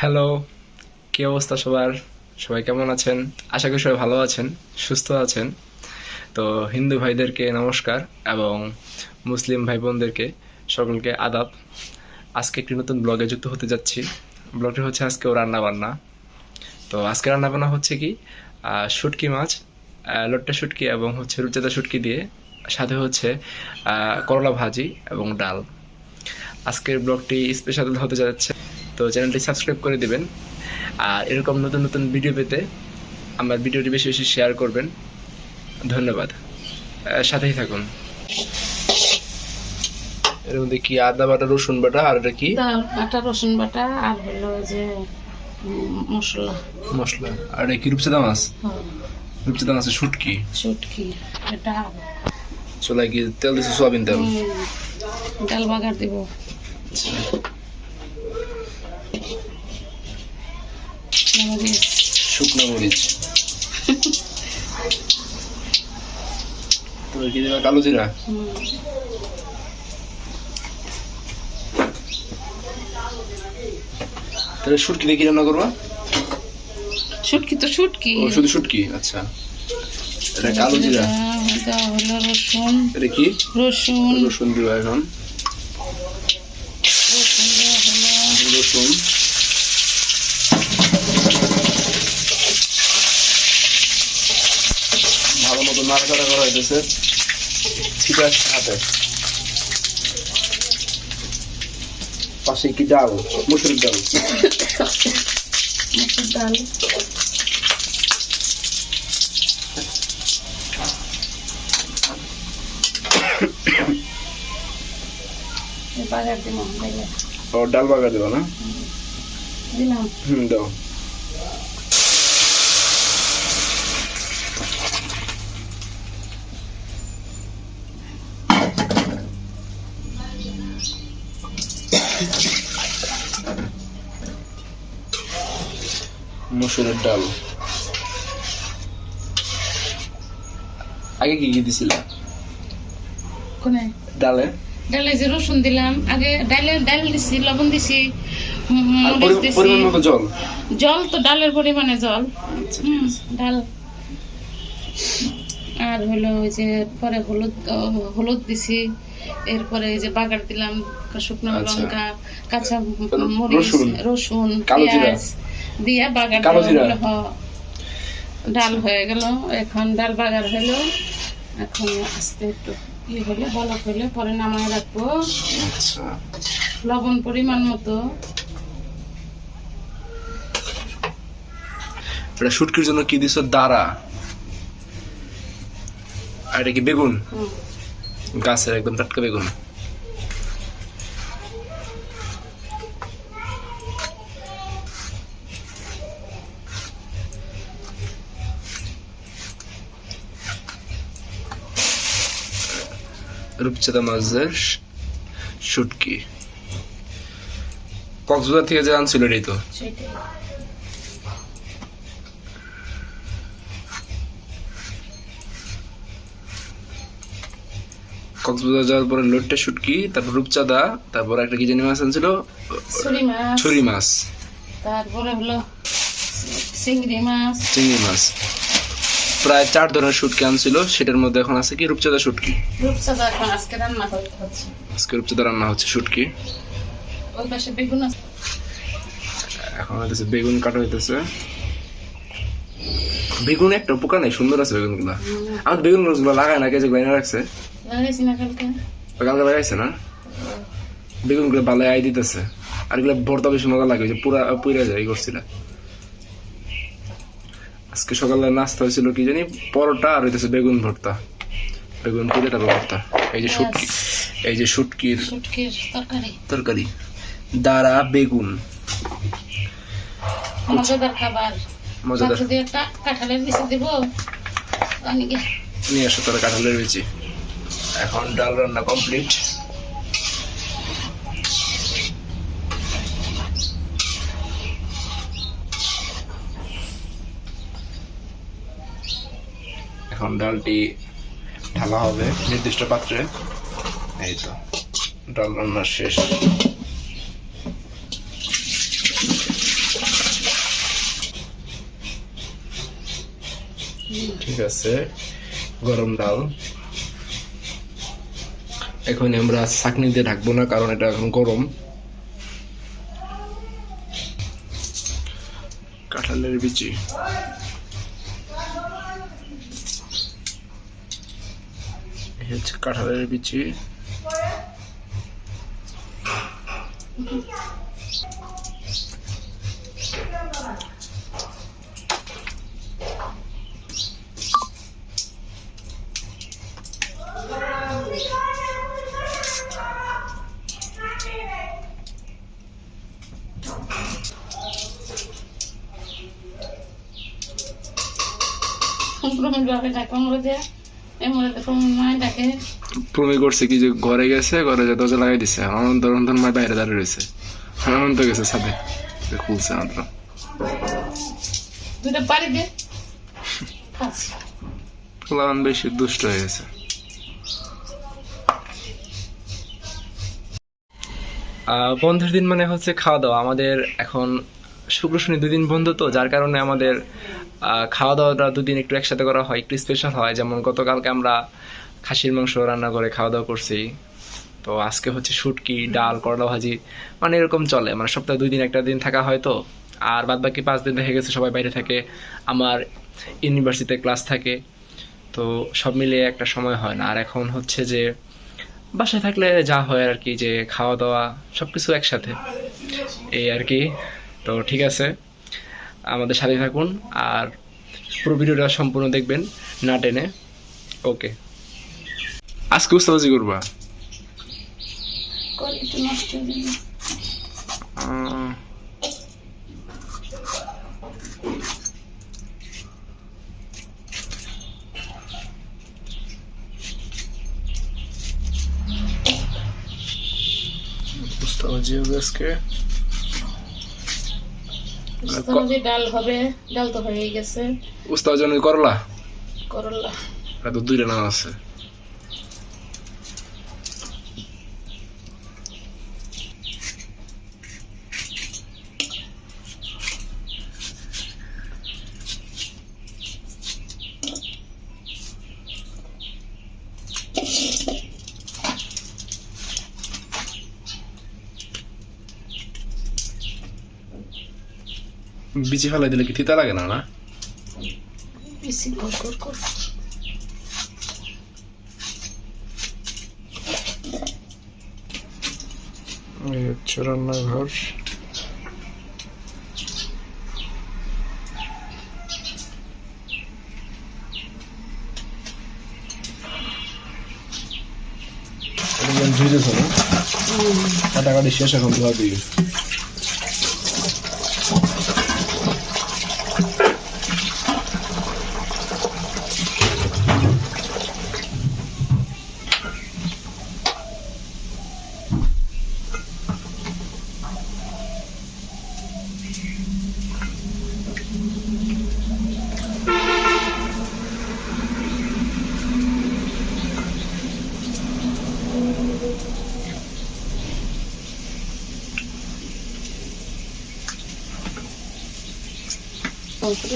Hello কি অবস্থা সবার? সবাই কেমন আছেন? আশা করি সবাই ভালো আছেন, সুস্থ আছেন। তো হিন্দু ভাইদেরকে নমস্কার এবং মুসলিম ভাই বোনদেরকে সকলকে আদাব। আজকে একটি নতুন ব্লগে যুক্ত হতে যাচ্ছি। ব্লগটি হচ্ছে আজকেও রান্না বান্না তো আজকে রান্না বান্না হচ্ছে কি? শুটকি মাছ লট্টা শুটকি এবং হচ্ছে রুচাদা শুটকি দিয়ে, সাথে হচ্ছে করলা ভাজি এবং ডাল। আজকের ব্লগটি স্পেশাল হতে যাচ্ছে তো চ্যানেলটি সাবস্ক্রাইব করে দেবেন। আর এরকম নতুন নতুন ভিডিও পেতে আমার ভিডিওটি বেশি বেশি শেয়ার করবেন। ধন্যবাদ। সাথেই থাকুন। এর মধ্যে কি আদা বাটা রসুন বাটা আর এটা কি? বাটা রসুন বাটা আর হলো যে মশলা। মশলা। আর এটা কি রূপচাঁদা মাছ? হ্যাঁ, রূপচাঁদা মাছের শুটকি। শুটকি এটা চুলায় কি তেল দিচ্ছে সোয়াবিন তেল। ডাল বাগার দিব। মরিচ, শুকনো মরিচ। তো কি দিবা কালো জিরা? তাহলে শুটকি দিয়ে কি রান্না করবা? শুটকি তো শুটকি। ও শুধু শুটকি? আচ্ছা। এটা কালো জিরা। এটা হলো রসুন। এটা কি? রসুন। রসুন দিবা এখন রসুন দেওয়া হলো রসুন ভালো মতো নাড়াচাড়া করা হইতেছে। ঠিক আছে হাতে। পাশে কি ডাল? মসুর ডাল। ও ডাল বাগা দেবো না? হুম দাও। মসুরের ডাল। আগে কি কি দিছিল? কোনে? ডালে? ডালে যে রসুন দিলাম আগে ডালে ডাল দিছি লবণ দিছি জল? জল তো ডালের পরিমাণে জল। আচ্ছা, ডাল। আর হলো ওই যে পরে হলুদ হলুদ দিছি। এরপরে এই যে বাগার দিলাম শুকনো আচ্ছা। লঙ্কা কাঁচা মরিচ রসুন। পেঁয়াজ। দিয়ে বাগার কালো দেওয়া জিরা। হলো, হ। ডাল হয়ে গেল। এখন ডাল বাগার হলো। এখন আস্তে একটু ই হলে বলক হলে পরে নামায় রাখব। আচ্ছা। লবণ পরিমাণ মতো। এটা শুটকির জন্য কি দিছো? দাঁড়া আর এটা কি বেগুন? গাছের একদম টাটকা বেগুন। রূপচাঁদা মাছের শুটকি। কক্সবাজার থেকে যে আনছিল এটাই তো? কক্সবাজার যাওয়ার পরে লোট্টা শুটকি তারপর রূপচাঁদা তারপর একটা কি জানি মাছ আনছিল? ছুরি মাছ। তারপরে হলো চিংড়ি মাছ। চিংড়ি মাছ। প্রায় চার ধরনের শুটকি আনছিল সেটার মধ্যে এখন আছে কি? রূপচাঁদা শুটকি। রূপচাঁদা এখন আজকে রান্না হচ্ছে। আজকে রূপচাঁদা রান্না হচ্ছে শুটকি। ওই পাশে বেগুন আছে। এখন হইতেছে বেগুন কাটা হইতেছে। বেগুন একটা পোকা নেই সুন্দর আছে বেগুনগুলা আমার বেগুনগুলো লাগায় না কেজি বাইনা রাখছে। লাগাইছি না কালকে। কালকে লাগাইছে না? বেগুনগুলো ভালো আই দিতেছে। আর এগুলো ভর্তা বেশি মজা লাগে যে পুরা পুরা যায় এই করছিল আজকে সকালে নাস্তা হয়েছিল কি জানি? পরোটা আর হইতেছে বেগুন ভর্তা। বেগুন পুরে তারপর ভর্তা? এই যে শুটকি। এই যে শুটকির তরকারি। দাঁড়া বেগুন। মজাদার খাবার। মজাদার। একটা কাঁঠালের পিসে দিব। নিয়ে আসো তোরা কাঁঠালের বেচি। এখন ডাল রান্না কমপ্লিট। এখন ডালটি ঢালা হবে। নির্দিষ্ট পাত্রে। এই তো, ডাল রান্না শেষ। ঠিক আছে, গরম ডাল। এখন আমরা চাকনি দিয়ে ঢাকবো না, কারণ এটা এখন গরম। কাঁঠালের বিচি। হচ্ছে কাঁঠালের বিচি। প্রমিল ভাবে ডাকে মরে যে এমরে প্রমি করছে কি যে ঘরে গেছে ঘরে যে দরজা লাগাই দিছে অনন্ত রন্ধন মায় বাইরে দাঁড়িয়ে রয়েছে। অনন্ত গেছে সাথে খুলছে মাত্র। দুটা পাড়ি দে। খাস বেশি দুষ্ট হয়ে গেছে। আহ, বন্ধের দিন মানে হচ্ছে খাওয়া দাওয়া। আমাদের এখন শুক্র শনি দুদিন বন্ধ তো যার কারণে আমাদের খাওয়া দাওয়াটা দুদিন একটু একসাথে করা হয়, একটু স্পেশাল হয়। যেমন গতকালকে আমরা খাসির মাংস রান্না করে খাওয়া দাওয়া করছি। তো আজকে হচ্ছে শুটকি, ডাল, করলা ভাজি মানে এরকম চলে। মানে সপ্তাহে দুই দিন একটা দিন থাকা হয় তো। আর বাদ বাকি পাঁচ দিন দেখে গেছে সবাই বাইরে থাকে। আমার ইউনিভার্সিটিতে ক্লাস থাকে। তো সব মিলিয়ে একটা সময় হয় না। আর এখন হচ্ছে যে বাসায় থাকলে যা হয় আর কি, যে খাওয়া দাওয়া সব কিছু একসাথে। এই আর কি। তো ঠিক আছে। আমাদের সাথে থাকুন আর পুরো ভিডিওটা সম্পূর্ণ দেখবেন না টেনে। ওকে। আজকে উস্তাবাজি করবা? উস্তাবাজি হবে আজকে। উস্তাদি ডাল হবে ডাল তো হয়ে গেছে। উস্তাবাজি অনেক করলা? করলা। দুইটা নাম আছে। বিচি ফেলাই দিলে কি তিতা লাগে না না? বেশি কর কর কর। এই হচ্ছে রান্নাঘর। ধুইতেছে না? কাটাকাটি শেষ এখন ধোয়া দিয়ে।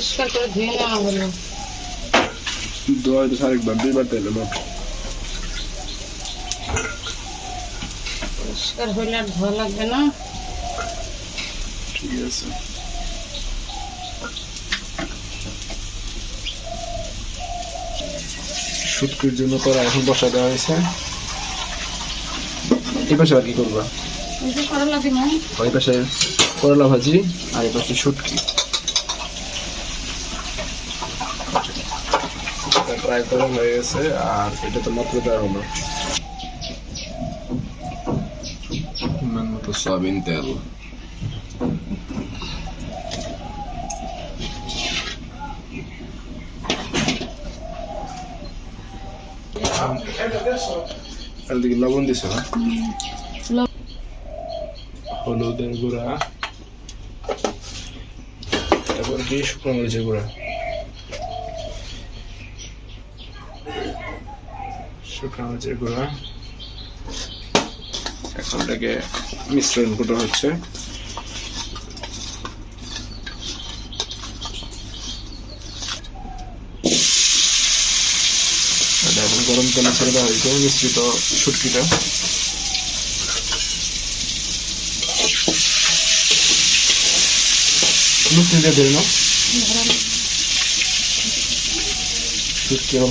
পরিষ্কার করে ধুয়ে নেওয়া হলো। আরেকবার দুইবার তেলে পরিষ্কার হইলে আর ধোয়া লাগবে না। ঠিক আছে। শুটকির জন্য করা এখন বসা দেওয়া হয়েছে। এই পাশে আর কি করবা? এই ওই পাশে করলা ভাজি আর এই পাশে শুটকি প্রায় করা হয়ে গেছে, আর এটা তো মাত্র দেওয়া হলো মতো সয়াবিন তেল। লবণ দিছে না হলুদের গুঁড়া, তারপর কি শুকনো মরিচের গুঁড়া। শুকনো এখন এটাকে মিশ্রণ হচ্ছে। গরম তেলে ছেড়ে দেওয়া হয়েছে, মিশ্রিত শুটকিটা।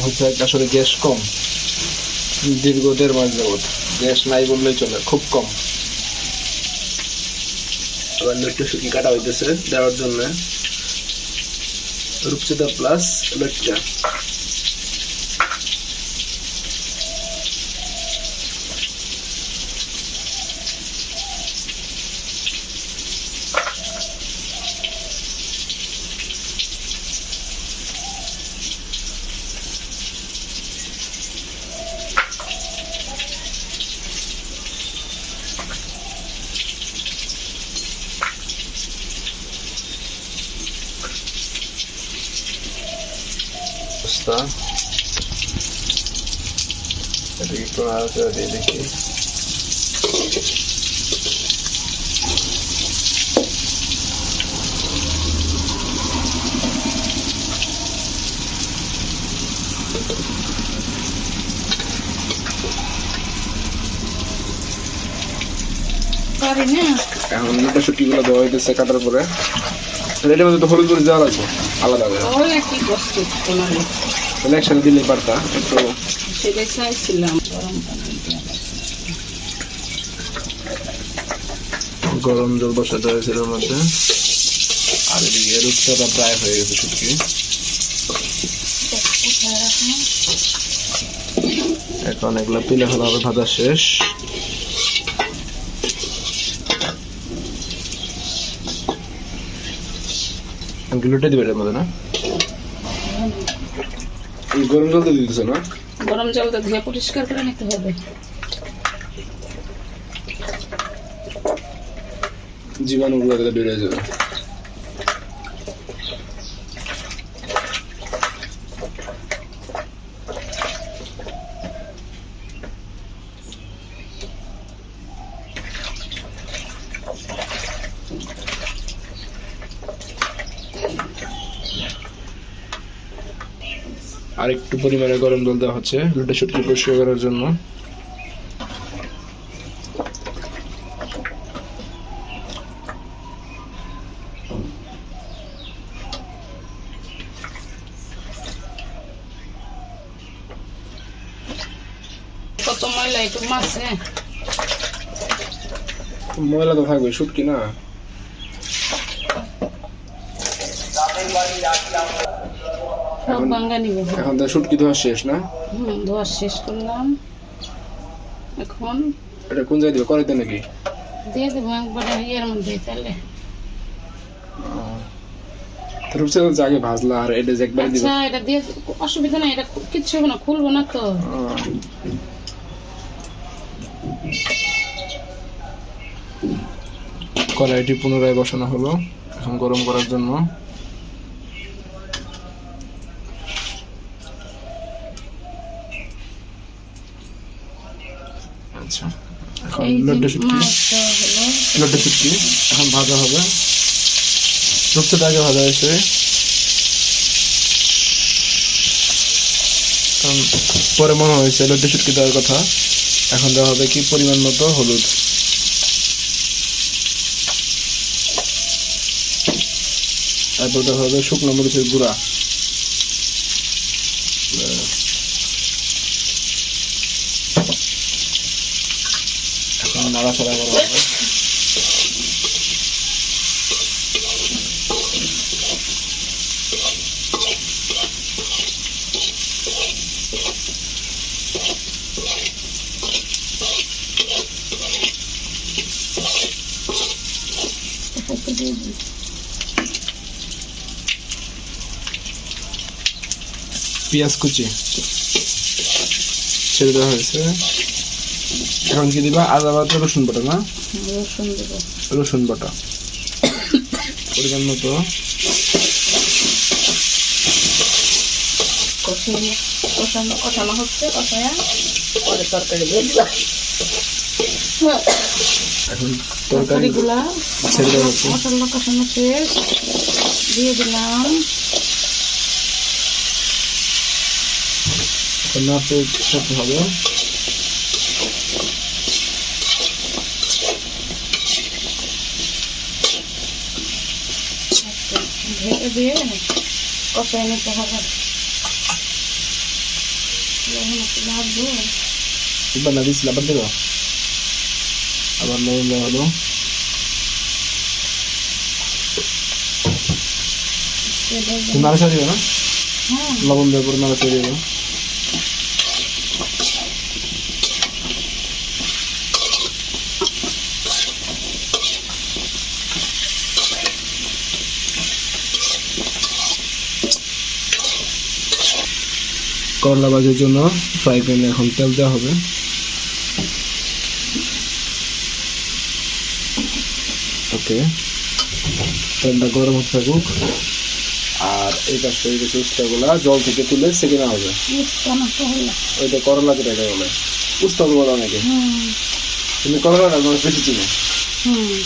হচ্ছে আসলে গ্যাস কম। দীর্ঘ দেড় মাস যাবৎ গ্যাস নাই বললেই চলে, খুব কম। একটু শুটকি কাটা হইতেছে দেওয়ার জন্য। রূপচিতা প্লাস লটকা অবস্থা এটাকে একটু নাড়াচাড়া দিয়ে দেখি এখন শুটকিগুলো দেওয়া হইতেছে কাটার পরে। এটার মধ্যে তো হলুদ মরিচ দেওয়া লাগবে আলাদা করে তাহলে একসাথে দিলে পারতা একটু সেটাই চাইছিলাম। গরম জল বসাতে মধ্যে। আর এদিকে রূপচাটা প্রায় হয়ে গেছে শুটকি? এখন এগুলো পিলে ফেলা হবে, ভাজা শেষ। গিলোটা দিবে এর মধ্যে, না? গরম জল তো দিতেছে না। গরম জলটা ধুয়ে পরিষ্কার করে নিতে হবে। জীবাণুগুলো বেড়ে যাবে। আর একটু পরিমাণে গরম জল দেওয়া হচ্ছে। লুটে শুটকি পরিষ্কার করার জন্য। কত ময়লা একটু মাছে ময়লা তো থাকবে শুটকি না সব ভাঙ্গা নিব এখন তো শুটকি ধোয়া শেষ না? হুম ধোয়া শেষ করলাম। এখন এটা কোন জায়গায় দিবে? করাইতে নাকি? দিয়ে দেবো একবারে ইয়ের মধ্যে তাহলে। রূপসে তো আগে ভাজলা আর এটা যে একবার দিবে। আচ্ছা এটা দিয়ে অসুবিধা নাই এটা কিচ্ছু হবে না খুলবো না তো। কড়াইটি পুনরায় বসানো হলো এখন গরম করার জন্য আচ্ছা এখন এই লড্ডু যে শুটকি লড্ডু শুটকি এখন ভাজা হবে। আগে ভাজা হয়েছে। কারণ পরে মনে হয়েছে লড্ডু শুটকি দেওয়ার কথা। এখন দেওয়া হবে কি পরিমাণ মতো হলুদ। তারপর দেওয়া হবে শুকনো মরিচের গুঁড়া। নাড়াচাড়া করা হবে। পেঁয়াজ কুচি। ছেড়ে দেওয়া হয়েছে। এখন কি দিবা? আদা বাটা রসুন বাটা না? রসুন দেবো। রসুন বাটা। পরিমাণ মতো। কষানো কষানো হচ্ছে কষায়া পরে তরকারি দিয়ে দিলাম এখন তরকারি তরকারিগুলা ছেড়ে দেওয়া হচ্ছে। মশলা কষানো শেষ। দিয়ে দিলাম। করতে হবে। ঢেকে দিয়ে কষাই নিতে হবে না দিয়েছিল আবার দেবো আবার লবণ দেওয়া হলো সেটা নাড়াচা দিবে না হ্যাঁ লবণ দেওয়ার পরে নাড়াচা দিবে করলা ভাজির জন্য ফ্রাই প্যানে এখন তেল দেওয়া হবে। ওকে। তেলটা গরম হতে থাকুক। আর এই পাশে এই যে উস্তাগুলা জল থেকে তুলে সেকে নেওয়া হবে। ওইটা করলা যেটা বলে। উস্তা বলে অনেকে। তুমি করলাটা বেশি চিনে। হুম।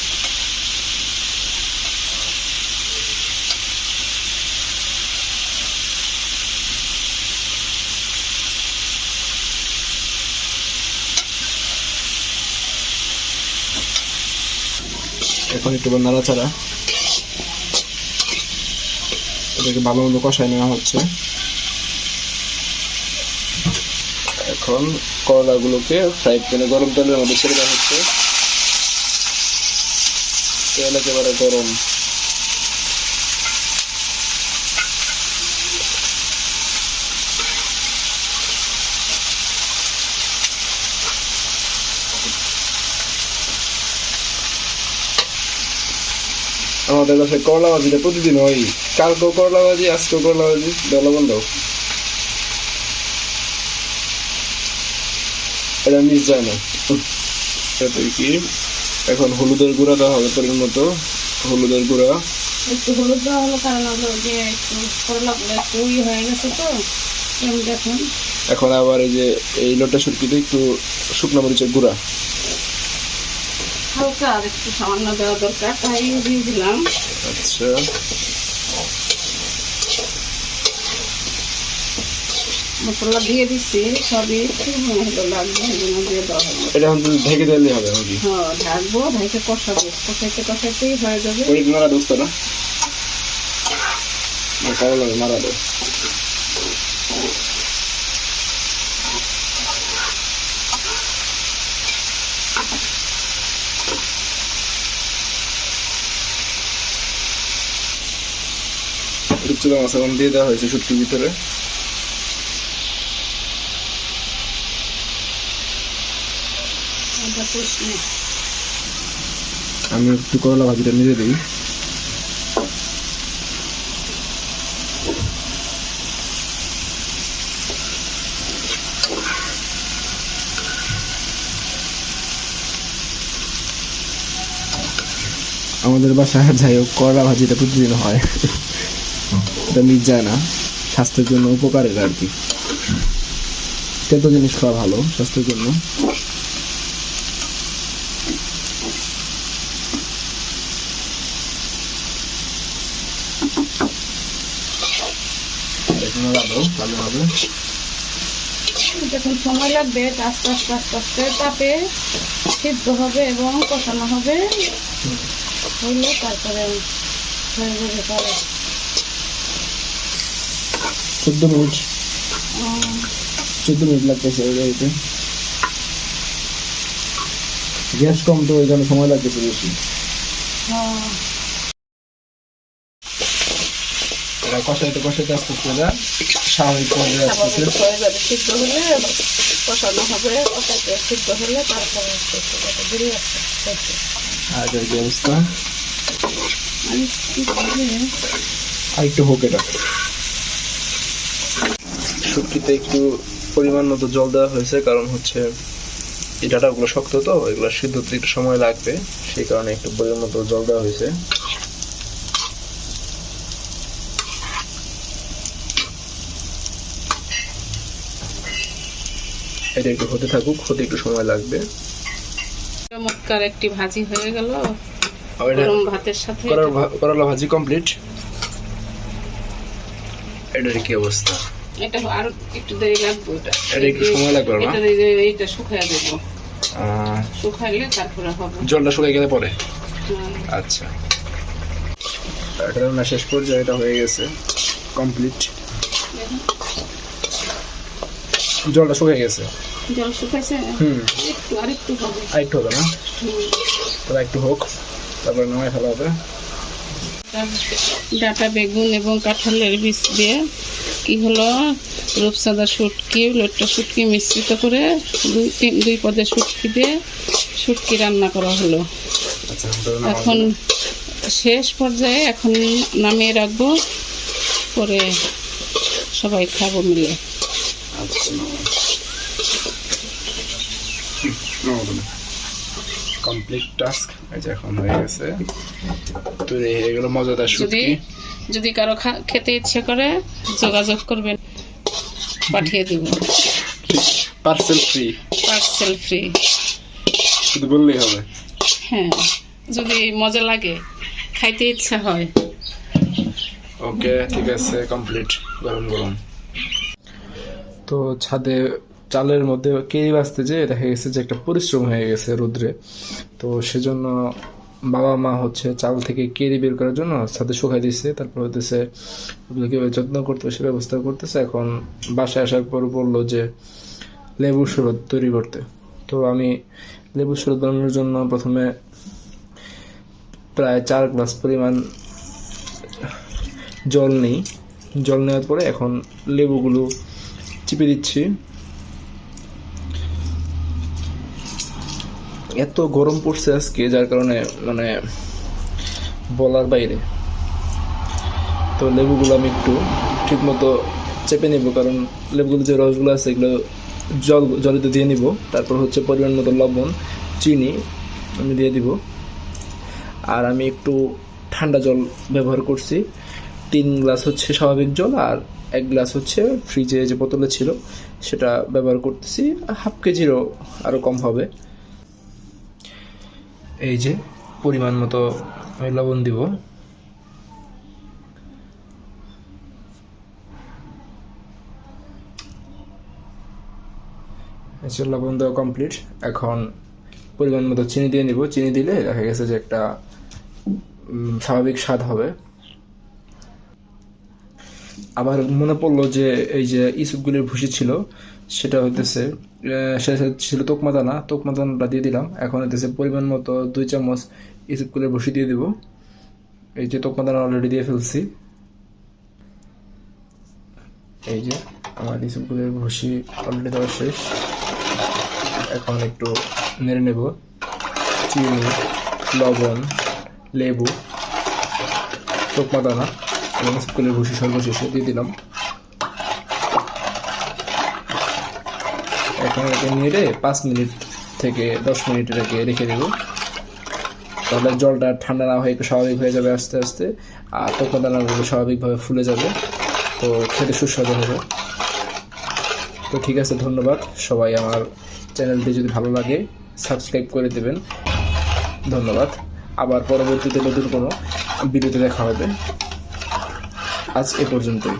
এখন একটু নাড়াচাড়া। এটাকে ভালো মতো কষায় নেওয়া হচ্ছে। এখন করলাগুলোকে ফ্রাই প্যানে গরম তেলের মধ্যে ছেড়ে দেওয়া হচ্ছে। তেল একেবারে গরম। আমাদের বাসায় করলা ভাজিটা প্রতিদিন হয়। কালকেও করলা ভাজি আজকেও করলা ভাজি বেলা বন্ধ। এটা মিস যায় না। কি? এখন হলুদের গুঁড়া দেওয়া হবে পরিমাণ মতো। হলুদের গুঁড়া। একটু হলুদ দেওয়া হলো কারণ হলো যে একটু করলাগুলো একটু হয়ে গেছে তো এখন আবার এই যে এই লোটা সুটকিতে একটু শুকনো মরিচের গুঁড়া। হালকা আর একটু সামান্য দেওয়া দরকার। তাই দিয়ে দিলাম। আচ্ছা। মশলা দিয়ে দিচ্ছি সবই একটু হলো লাগবে দিয়ে দেওয়া হলো। এটা এখন ঢেকে দিলে হবে নাকি? হ্যাঁ ঢাকবো ঢাকে কষাবো। কষাইতে কষাইতেই হয়ে যাবে। ওই মারা দোস্ত না? মারা দো রূপচুলা মাছ এখন দিয়ে দেওয়া হয়েছে শুটকির ভিতরে। আমি একটু করলা ভাজিটা নিজে দিই। আমাদের বাসায় যাই হোক করলা ভাজিটা প্রতিদিন হয়। এটা যায় না স্বাস্থ্যের জন্য উপকারের আর কি। তেতো জিনিস খাওয়া ভালো স্বাস্থ্যের জন্য। যখন সময় লাগবে আস্তে আস্তে আস্তে আস্তে তাপে সিদ্ধ হবে এবং কষানো হবে। হইলে তারপরে হয়ে যাবে চোদ্দ মিনিট। চোদ্দ মিনিট লাগতেছে ওই গাড়িতে। গ্যাস কম তো ওই জন্য সময় লাগতেছে বেশি। কষাইতে কষাইতে আস্তে আস্তে এটা স্বাভাবিক পর্যায়ে স্বাভাবিক হয়ে যাবে সিদ্ধ হলে কষানো হবে কষাইতে সিদ্ধ হলে তারপরে আস্তে আস্তে বেরিয়ে আসছে অবস্থা। আর একটু হোক এটা শুটকিতে একটু পরিমাণ মতো জল দেওয়া হয়েছে কারণ হচ্ছে এই ডাটাগুলো শক্ত তো এগুলো সিদ্ধ হতে একটু সময় লাগবে সেই কারণে একটু পরিমাণ মতো জল দেওয়া হয়েছে। এটা একটু হতে থাকুক হতে একটু সময় লাগবে। চমৎকার একটি ভাজি হয়ে গেল। গরম ভাতের সাথে করলা ভাজি কমপ্লিট এটার কি অবস্থা? এটা আর একটু দেরি লাগবে এটা এটা একটু সময় লাগবে না? এটা এই যে এইটা শুকাইয়া দেবো। আহ, শুকাইলে তারপরে হবে। জলটা শুকিয়ে গেলে পরে? আচ্ছা। এটা শেষ পর্যায়ে এটা হয়ে গেছে। কমপ্লিট। জলটা শুকিয়ে গেছে? জল শুকাইছে? হুম। একটু আর একটু হবে। আর একটু হবে না? একটু হোক। তারপরে নামাই ফেলা হবে। ডাটা বেগুন এবং কাঁঠালের বীজ দিয়ে কি হলো? রূপসাদা শুটকি লোটটা শুটকি মিশ্রিত করে দুই তিন দুই পদে শুটকি দিয়ে শুটকি রান্না করা হলো। আচ্ছা। এখন শেষ পর্যায়ে এখন নামিয়ে রাখব পরে সবাই খাব মিলে। আচ্ছা। কমপ্লিট টাস্ক এই এখন হয়ে গেছে। তৈরি হয়ে গেল মজাদার শুটকি। যদি কারও খেতে ইচ্ছে করে যোগাযোগ করবেন পাঠিয়ে দিব। পার্সেল ফ্রি পার্সেল ফ্রি শুধু বললেই হবে। হ্যাঁ যদি মজা লাগে খাইতে ইচ্ছা হয়। ওকে ঠিক আছে কমপ্লিট গরম গরম। তো ছাদে চালের মধ্যে কেরি বাঁচতে যে দেখা গেছে যে একটা পরিশ্রম হয়ে গেছে রোদ্রে। তো সেজন্য বাবা মা হচ্ছে চাল থেকে কেরি বের করার জন্য ছাদে শুকাই দিচ্ছে তারপর হতেছে কীভাবে যত্ন করতে সে ব্যবস্থা করতেছে। এখন বাসায় আসার পর বলল যে লেবুর শরবত তৈরি করতে। তো আমি লেবুর শরবত বানানোর জন্য প্রথমে প্রায় চার গ্লাস পরিমাণ জল নেই। জল নেওয়ার পরে এখন লেবুগুলো চিপে দিচ্ছি। এত গরম পড়ছে আজকে, যার কারণে মানে বলার বাইরে। তো লেবুগুলো আমি একটু ঠিক মতো চেপে নেব, কারণ লেবুগুলো যে রসগুলো আছে এগুলো জল, জলেতে দিয়ে নিব। তারপর হচ্ছে পরিমাণ মতো লবণ, চিনি আমি দিয়ে দিব। আর আমি একটু ঠান্ডা জল ব্যবহার করছি। তিন গ্লাস হচ্ছে স্বাভাবিক জল আর এক গ্লাস হচ্ছে ফ্রিজে যে বোতলে ছিল, সেটা ব্যবহার করতেছি। হাফ কেজিরও আরও কম হবে। এই যে পরিমাণ মতো আমি লবণ দিব। আচ্ছা লবণ দেওয়া কমপ্লিট এখন পরিমাণ মতো চিনি দিয়ে নিব। চিনি দিলে দেখা গেছে যে একটা স্বাভাবিক স্বাদ হবে। আবার মনে পড়ল যে এই যে ইসুপগুলির ভুসি ছিল সেটা হইতেছে ছিল তোকমা দানা। তোকমা দানাটা দিয়ে দিলাম। এখন হইতেছে পরিমাণ মতো দুই চামচ ইসুপগুলির ভুসি দিয়ে দেবো। এই যে তোকমা দানা অলরেডি দিয়ে ফেলছি। এই যে আমার ইসুপগুলির ভুসি অলরেডি দেওয়া শেষ। এখন একটু নেড়ে নেব। চিনি, লবণ, লেবু, তোকমা দানা এবং স্কুলের ভুসি সর্বশেষে দিয়ে দিলাম। এখন এটাকে নেড়ে পাঁচ মিনিট থেকে দশ মিনিট এটাকে রেখে দেবো। তাহলে জলটা ঠান্ডা না হয়ে একটু স্বাভাবিক হয়ে যাবে আস্তে আস্তে, আর তোকমা দানাগুলো স্বাভাবিকভাবে ফুলে যাবে। তো খেতে সুস্বাদু হবে। তো ঠিক আছে, ধন্যবাদ। সবাই আমার চ্যানেলটি যদি ভালো লাগে, সাবস্ক্রাইব করে দেবেন। ধন্যবাদ। আবার পরবর্তীতে নতুন কোনো ভিডিওতে দেখা হবে। আজ এ পর্যন্তই।